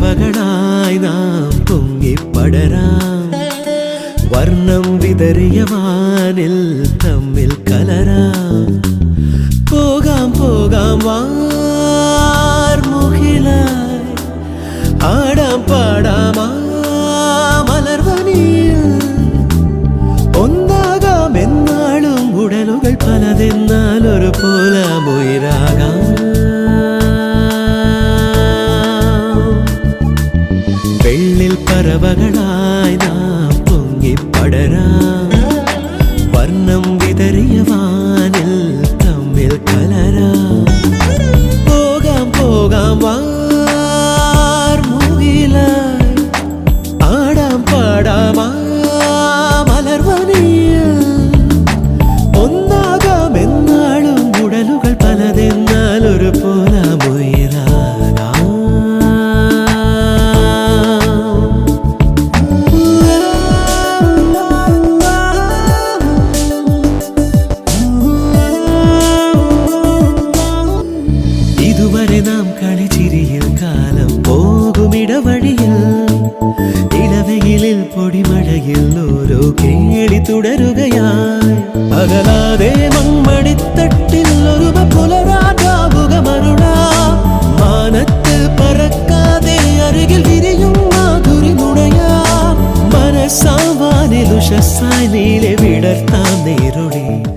பல்லவகளாய் நாம் பொங்கி படராம். வர்ணம் விதறிய வானில் தம்மில் கலராம். போகாம் போகாம் வா பறவகளாய் நாம் பொங்கி படரா കേളി തുടരുകയായി. പകലാതെ മൺമണിത്തട്ടിൽ ഒരു പുലരാകാവുക മരുണ. മാനത്ത് പറക്കാതെ അരികിൽ തിരിയും മാധുരി നുണയാ. മനസ്സാവാനിൽ ഉഷസ്സായി നീലെ വിടർത്താം നീരുളി.